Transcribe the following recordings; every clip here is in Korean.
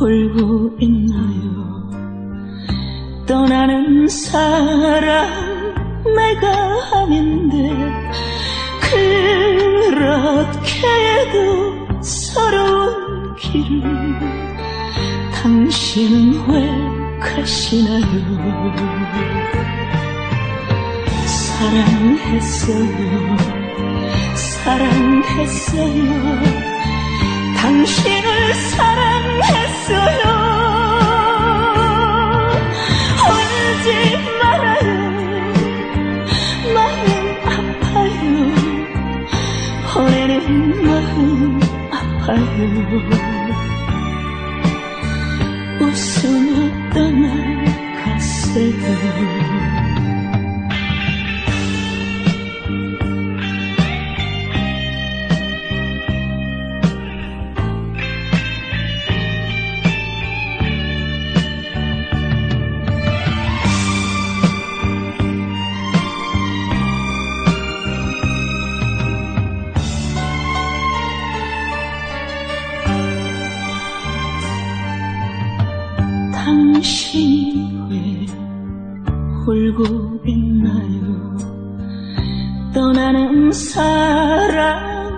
울고 있나요? 떠나는 사람 내가 아닌데 그렇게도 서러운 길을 당신은 왜 가시나요? 사랑했어요. 사랑했어요 당신을 사랑했어요. 울지 말아요. 마음 아파요. 보내는 마음 아파요. 웃으며 떠나가세요 당신이 왜 울고 있나요? 떠나는 사람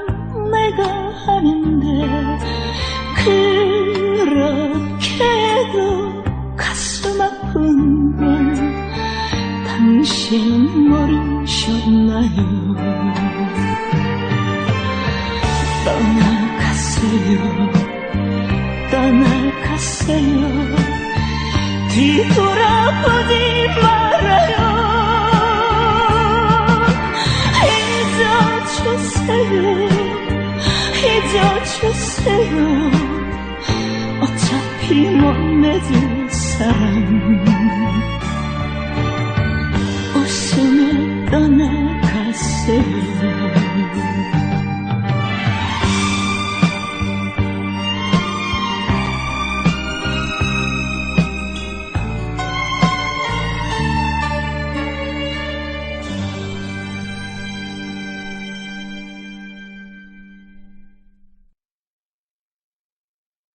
내가 아닌데 그렇게도 가슴 아픈 걸 당신 모르셨나요? 떠나가세요. 떠나가세요 뒤돌아보지 말아요. 잊어주세요. 잊어주세요. 어차피 못 맺을 사람. 웃으며 떠나가세요